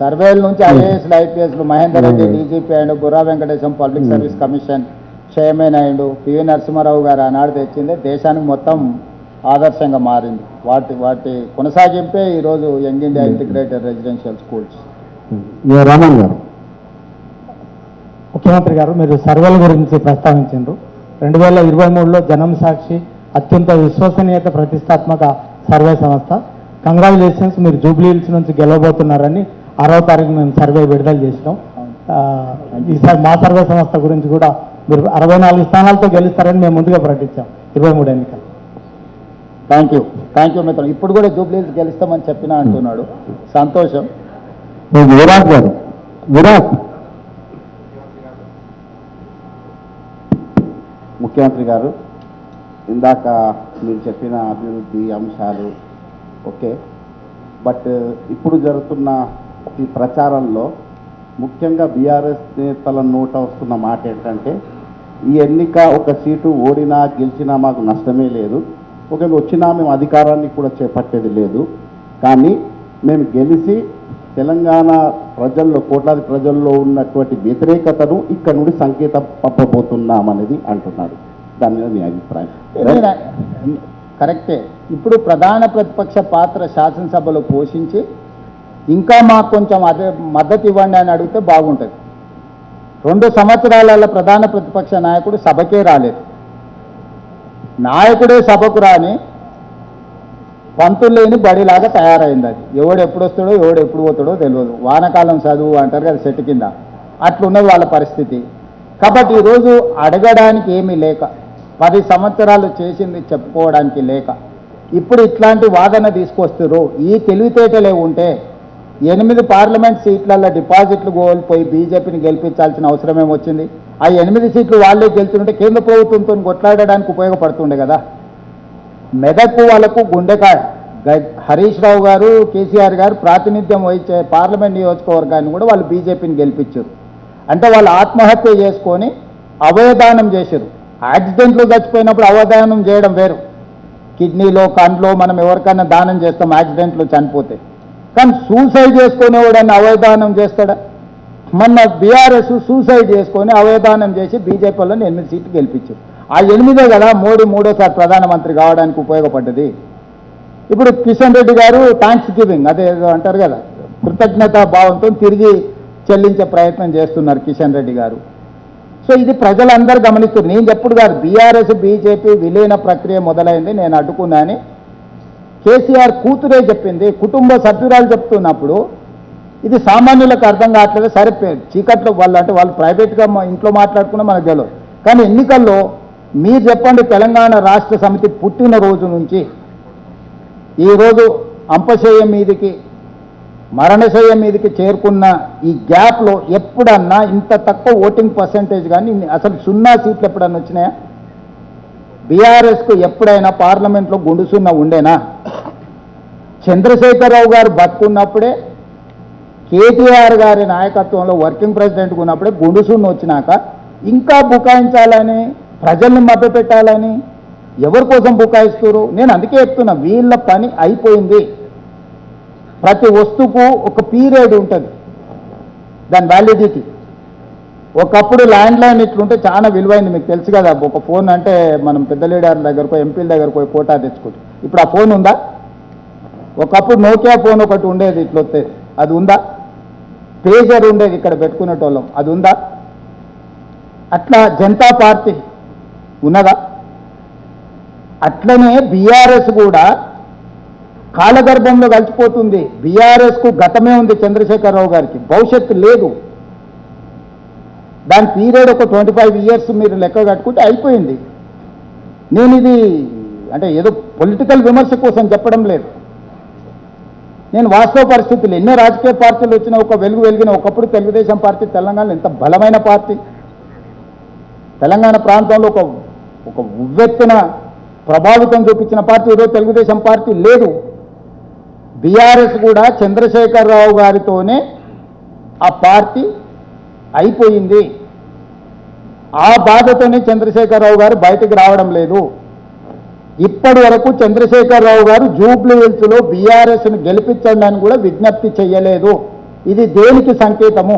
సర్వేల నుంచి ఐఏఎస్లు ఐపీఎస్లు మహేందర్ రెడ్డి డీజీపీ అయ్యిండు Burra Venkatesham public service commission chairman అయ్యిండు పివి నరసింహారావు గారు ఆనాడు తెచ్చింది. దేశానికి మొత్తం ఆదర్శంగా మారింది. వాటి వాటి కొనసాగింపే ఈరోజు young India integrated residential schools A Raman garu. ముఖ్యమంత్రి గారు మీరు సర్వేల గురించి ప్రస్తావించారు రెండు వేల ఇరవై మూడులో జనం సాక్షి అత్యంత విశ్వసనీయత ప్రతిష్టాత్మక సర్వే సంస్థ. కంగ్రాచులేషన్స్ మీరు జూబ్లీ హిల్స్ నుంచి గెలవబోతున్నారని ఆరో తారీఖు మేము సర్వే విడుదల చేసినాం. ఈసారి మా సర్వే సంస్థ గురించి కూడా మీరు అరవై నాలుగు స్థానాలతో గెలుస్తారని మేము ముందుగా ప్రకటించాం. ఇరవై మూడు ఎన్నికలు. థ్యాంక్ యూ థ్యాంక్ యూ మిత్రం ఇప్పుడు కూడా జూబ్లీస్ గెలుస్తామని చెప్పినా అంటున్నాడు. సంతోషం. విరాట్ గారు. విరాట్. ముఖ్యమంత్రి గారు ఇందాక మీరు చెప్పిన అభివృద్ధి అంశాలు ఓకే. బట్ ఇప్పుడు జరుగుతున్న ఈ ప్రచారంలో ముఖ్యంగా బీఆర్ఎస్ నేతల నోట వస్తున్న మాట ఏంటంటే ఈ ఎన్నిక ఒక సీటు ఓడినా గెలిచినా మాకు నష్టమే లేదు. ఒకవేళ వచ్చినా మేము అధికారాన్ని కూడా చేపట్టేది లేదు. కానీ మేము గెలిచి తెలంగాణ ప్రజల్లో కోట్లాది ప్రజల్లో ఉన్నటువంటి వ్యతిరేకతను ఇక్కడ నుండి సంకేతం పంపబోతున్నామనేది అంటున్నారు. దాని మీద మీ అభిప్రాయం. కరెక్టే. ఇప్పుడు ప్రధాన ప్రతిపక్ష పాత్ర శాసనసభలో పోషించి ఇంకా మాకు కొంచెం అదే మద్దతు ఇవ్వండి అని అడిగితే బాగుంటుంది. రెండు సంవత్సరాల ప్రధాన ప్రతిపక్ష నాయకుడు సభకే రాలేదు. నాయకుడే సభకు రాని పంతులు లేని బడిలాగా తయారైంది అది. ఎవడు ఎప్పుడు వస్తాడో ఎవడు ఎప్పుడు పోతాడో తెలియదు. వానకాలం చదువు అంటారు కదా చెట్టు కింద. అట్లున్నది వాళ్ళ పరిస్థితి. కాబట్టి ఈరోజు అడగడానికి ఏమీ లేక పది సంవత్సరాలు చేసింది చెప్పుకోవడానికి లేక ఇప్పుడు ఇట్లాంటి వాదన తీసుకొస్తారు ఈ తెలివితేటలే ఉంటే ఎనిమిది పార్లమెంట్ సీట్లలో డిపాజిట్లు కోల్పోయి బీజేపీని గెలిపించాల్సిన అవసరం ఏమొచ్చింది ఆ ఎనిమిది సీట్లు వాళ్ళే గెలుచుంటే కేంద్ర ప్రభుత్వంతో కొట్లాడడానికి ఉపయోగపడుతుండే కదా? మెదక్ వాళ్ళకు గుండెకాయ. హరీష్ రావు గారు కేసీఆర్ గారు ప్రాతినిధ్యం వహించే పార్లమెంట్ నియోజకవర్గాన్ని కూడా వాళ్ళు బీజేపీని గెలిపించారు. అంటే వాళ్ళు ఆత్మహత్య చేసుకొని అవయదానం చేశారు. యాక్సిడెంట్లో చచ్చిపోయినప్పుడు అవదానం చేయడం వేరు. కిడ్నీలో కండ్లో మనం ఎవరికైనా దానం చేస్తాం యాక్సిడెంట్లో చనిపోతే. కానీ సూసైడ్ చేసుకునేవాడని అవయదానం చేస్తాడా? మొన్న బీఆర్ఎస్ సూసైడ్ చేసుకొని అవయదానం చేసి బీజేపీ వాళ్ళని ఎనిమిది సీట్లు గెలిపించారు ఆ ఎనిమిదే కదా మోడీ మూడోసారి ప్రధానమంత్రి కావడానికి ఉపయోగపడ్డది. ఇప్పుడు కిషన్ రెడ్డి గారు థ్యాంక్స్ గివింగ్ అదే అంటారు కదా కృతజ్ఞతా భావంతో తిరిగి చెల్లించే ప్రయత్నం చేస్తున్నారు కిషన్ రెడ్డి గారు. సో ఇది ప్రజలందరూ గమనిస్తున్నారు నేను చెప్పుడు కాదు బీఆర్ఎస్ బీజేపీ విలీన ప్రక్రియ మొదలైంది నేను అడ్డుకున్నాని కేసీఆర్ కూతురే చెప్పింది కుటుంబ సభ్యురాలు చెప్తున్నప్పుడు ఇది సామాన్యులకు అర్థం కావట్లేదు. సరే చీకట్లో వాళ్ళు అంటే వాళ్ళు ప్రైవేట్గా మా ఇంట్లో మాట్లాడుకున్నా మనకు తెలియదు. కానీ ఎన్నికల్లో మీరు చెప్పండి తెలంగాణ రాష్ట్ర సమితి పుట్టిన రోజు నుంచి ఈరోజు అంపశయ్య మీదికి మరణశయ్య మీదకి చేరుకున్న ఈ గ్యాప్లో ఎప్పుడన్నా ఇంత తక్కువ ఓటింగ్ పర్సంటేజ్ కానీ అసలు సున్నా సీట్లు ఎప్పుడన్నా వచ్చినాయా? బీఆర్ఎస్కు ఎప్పుడైనా పార్లమెంట్లో గుండు సున్నా ఉండేనా? చంద్రశేఖరరావు గారు బతుకున్నప్పుడే కేటీఆర్ గారి నాయకత్వంలో వర్కింగ్ ప్రెసిడెంట్గా ఉన్నప్పుడే గుండు వచ్చినాక ఇంకా బుకాయించాలని ప్రజల్ని మభ్యపెట్టాలని ఎవరి కోసం బుకాయిస్తారు నేను అందుకే చెప్తున్నా వీళ్ళ పని అయిపోయింది. ప్రతి వస్తువుకు ఒక పీరియడ్ ఉంటుంది. దాని వ్యాలిడిటీ ఒకప్పుడు ల్యాండ్ లైన్ ఇట్లుంటే చాలా విలువైంది మీకు తెలుసు కదా. ఒక ఫోన్ అంటే మనం పెద్ద లీడర్ దగ్గరకు ఎంపీల దగ్గరకు పోయి కోటా తెచ్చుకోవచ్చు. ఇప్పుడు ఆ ఫోన్ ఉందా? ఒకప్పుడు నోకియా ఫోన్ ఒకటి ఉండేది ఇట్లా అది ఉందా? పేజర్ ఉండేది ఇక్కడ పెట్టుకునేటోళ్ళం. అది ఉందా? అట్లా జనతా పార్టీ ఉన్నదా? అట్లనే బీఆర్ఎస్ కూడా కాలగర్భంలో కలిసిపోతుంది. బీఆర్ఎస్కు గతమే ఉంది చంద్రశేఖరరావు గారికి. భవిష్యత్తు లేదు. దాని పీరియడ్ ఒక ట్వంటీ ఫైవ్ ఇయర్స్ మీరు లెక్క కట్టుకుంటే అయిపోయింది. నేను ఇది అంటే ఏదో పొలిటికల్ విమర్శ కోసం చెప్పడం లేదు. నేను వాస్తవ పరిస్థితులు ఎన్నో రాజకీయ పార్టీలు వచ్చిన ఒక వెలుగు వెలిగిన ఒకప్పుడు తెలుగుదేశం పార్టీ తెలంగాణలో ఎంత బలమైన పార్టీ. తెలంగాణ ప్రాంతంలో ఒక ఒక ఉవ్వెత్తిన ప్రభావితం చూపించిన పార్టీ ఈరోజు తెలుగుదేశం పార్టీ లేదు. బీఆర్ఎస్ కూడా చంద్రశేఖరరావు గారితోనే ఆ పార్టీ అయిపోయింది. ఆ బాధతోనే చంద్రశేఖరరావు గారు బయటకు రావడం లేదు. ఇప్పటి వరకు చంద్రశేఖరరావు గారు జూబ్లీ హిల్స్లో బీఆర్ఎస్ను గెలిపించండి అని కూడా విజ్ఞప్తి చేయలేదు. ఇది దేనికి సంకేతము?